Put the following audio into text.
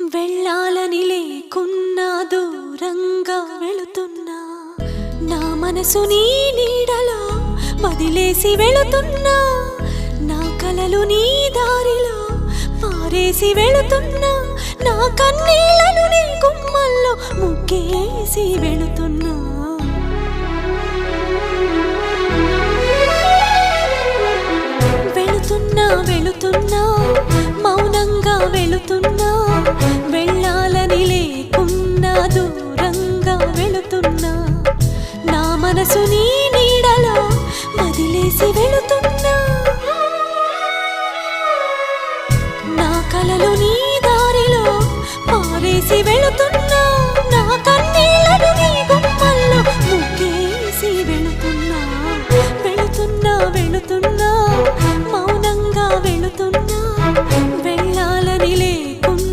వెళ్ళాలని లేకున్నా దూరంగా వెళుతున్నా. నా మనసు నీ నీడలో వదిలేసి వెళుతున్నా. నా కలలు నీ దారిలో పారేసి వెళుతున్నా. నా కన్నీళ్ళను నీ గుమ్మల్లో ముగ్గేసి వెళుతున్నా వెళుతున్నా. వెళుతున్నా వెళుతున్నా. మనసు నీ నీడలో వదిలేసి వెళుతున్నా. నా కలలోని